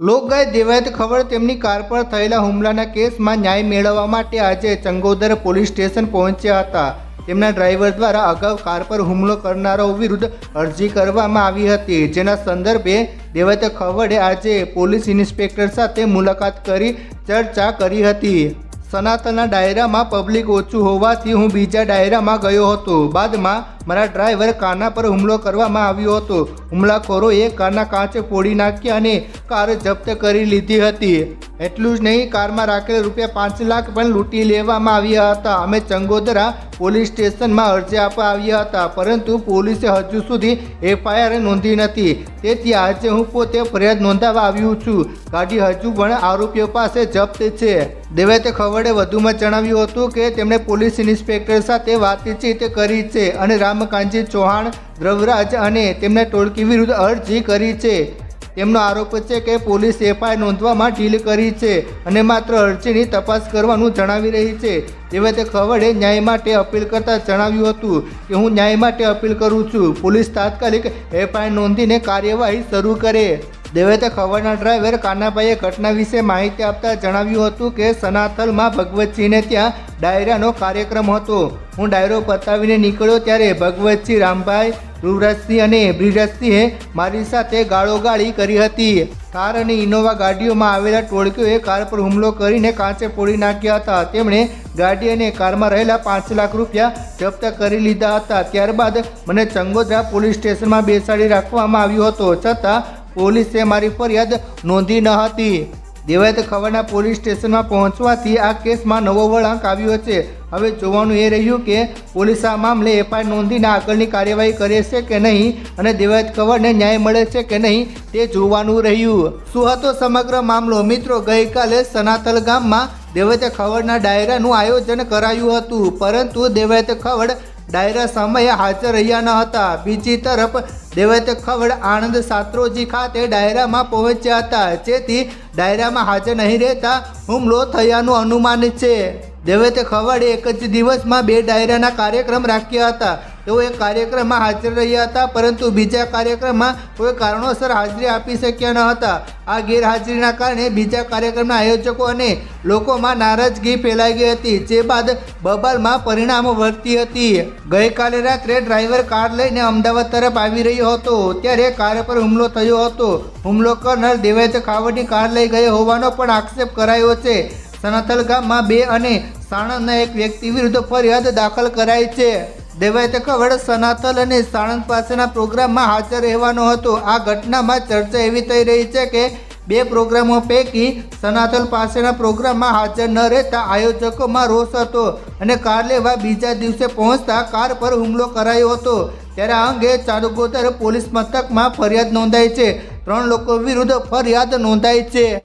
લોકગાય દેવાયત ખબર તેમની કાર પર થયેલા હુમલાના કેસમાં ન્યાય મેળવવા માટે આજે ચંગોદર પોલીસ સ્ટેશન પહોંચ્યા હતા. તેમના ડ્રાઈવર દ્વારા અગાઉ કાર પર હુમલો કરનારાઓ વિરુદ્ધ અરજી કરવામાં આવી હતી. જેના સંદર્ભે દેવાયત ખવડે આજે પોલીસ ઇન્સ્પેક્ટર સાથે મુલાકાત કરી ચર્ચા કરી હતી. સનાતનના ડાયરામાં પબ્લિક ઓછું હોવાથી હું બીજા ડાયરામાં ગયો હતો. બાદમાં મારા ડ્રાઈવર કારના પર હુમલો કરવામાં આવ્યો હતો. હુમલાખોરોએ કારના કાચ ફોડી નાખ્યા અને કાર જપ્ત કરી લીધી હતી. એટલું જ નહીં, કારમાં રાખેલ રૂપિયા પાંચ લાખ પણ લૂંટી લેવામાં આવ્યા હતા. અમે ચંગોદરા પોલીસ સ્ટેશનમાં અરજી આપવા આવ્યા હતા, પરંતુ પોલીસે હજુ સુધી એફઆઈઆર નોંધી નથી. તેથી આજે હું પોતે ફરિયાદ નોંધાવવા આવ્યું છું. ગાડી હજુ પણ આરોપીઓ પાસે જપ્ત છે. દેવેતે ખવડે વધુમાં જણાવ્યું હતું કે તેમણે પોલીસ ઇન્સ્પેક્ટર સાથે વાતચીત કરી છે અને રામકાંજી ચૌહાણ દ્રવરાજ અને તેમને ટોળકી વિરુદ્ધ અરજી કરી છે. તેમનો આરોપ છે કે પોલીસ એફઆઈઆર નોંધવામાં ઢીલ કરી છે અને માત્ર અરજીની તપાસ કરવાનું જણાવી રહી છે. દેવાયતે ખવડે ન્યાય માટે અપીલ કરતા જણાવ્યું હતું કે હું ન્યાય માટે અપીલ કરું છું. પોલીસ તાત્કાલિક એફઆઈઆર નોંધીને કાર્યવાહી શરૂ કરે. દેવાયતે ખવડના ડ્રાઈવર કાનાભાઈએ ઘટના વિશે માહિતી આપતા જણાવ્યું હતું કે સનાથલમાં ભગવતસિંહને ત્યાં ડાયરાનો કાર્યક્રમ હતો. હું ડાયરો પતાવીને નીકળ્યો ત્યારે ભગવતસિંહ રામભાઈ, રૂવરાજસિંહ અને બ્રિજરાજસિંહે મારી સાથે ગાળોગાળી કરી હતી. કાર અને ઇનોવા ગાડીઓમાં આવેલા ટોળકીઓએ કાર પર હુમલો કરીને કાચે ફોડી નાખ્યા હતા. તેમણે ગાડી અને કારમાં રહેલા પાંચ લાખ રૂપિયા જપ્ત કરી લીધા હતા. ત્યારબાદ મને ચંગોદરા પોલીસ સ્ટેશનમાં બેસાડી રાખવામાં આવ્યો હતો. છતાં પોલીસે મારી ફરિયાદ નોંધી ન હતી. દેવાયત ખબરના પોલીસ સ્ટેશનમાં પહોંચવાથી આ કેસમાં નવો વળાંક આવ્યો છે. હવે જોવાનું એ રહ્યું કે પોલીસ આ મામલે એફઆઈઆર નોંધીને આગળની કાર્યવાહી કરે છે કે નહીં અને દેવાયત ખબરને ન્યાય મળે છે કે નહીં તે જોવાનું રહ્યું. શું હતો સમગ્ર મામલો મિત્રો ગઈકાલે સનાતલ ગામમાં દેવાયત ખબરના ડાયરાનું આયોજન કરાયું હતું. પરંતુ દેવાયત ખવડ ડાયરા સમયે હાજર રહ્યા ન હતા. બીજી તરફ દેવત ખવડ આણંદ સાત્રોજી ખાતે ડાયરામાં પહોંચ્યા હતા. જેથી ડાયરામાં હાજર નહીં રહેતા હુમલો થયાનું અનુમાન છે. દેવત ખવડે એક જ દિવસમાં બે ડાયરાના કાર્યક્રમ રાખ્યા હતા. તેઓ એક કાર્યક્રમમાં હાજર રહ્યા હતા, પરંતુ બીજા કાર્યક્રમમાં કોઈ કારણોસર હાજરી આપી શક્યા ન હતા. આ ગેરહાજરીના કારણે બીજા કાર્યક્રમના આયોજકો અને લોકોમાં નારાજગી ફેલાઈ ગઈ હતી, જે બાદ બબાલમાં પરિણામો વર્તી હતી. ગઈકાલે રાત્રે ડ્રાઈવર કાર લઈને અમદાવાદ તરફ આવી રહ્યો હતો, ત્યારે કાર પર હુમલો થયો હતો. હુમલો કરનાર દેવેજ ખાવડની કાર લઈ ગયો હોવાનો પણ આક્ષેપ કરાયો છે. સનાથલ ગામમાં બે અને સાણંદના એક વ્યક્તિ વિરુદ્ધ ફરિયાદ દાખલ કરાઈ છે. દેવાયત ખવડ સનાતલ અને સાણંદ પાસેના પ્રોગ્રામમાં હાજર રહેવાનો હતો. આ ઘટનામાં ચર્ચા એવી થઈ રહી છે કે બે પ્રોગ્રામો પૈકી સનાતલ પાસેના પ્રોગ્રામમાં હાજર ન રહેતા આયોજકોમાં રોષ હતો અને કાર લેવા બીજા દિવસે પહોંચતા કાર પર હુમલો કરાયો હતો. ત્યારે આ અંગે ચારુગોદર પોલીસ મથકમાં ફરિયાદ નોંધાઈ છે. ત્રણ લોકો વિરુદ્ધ ફરિયાદ નોંધાઈ છે.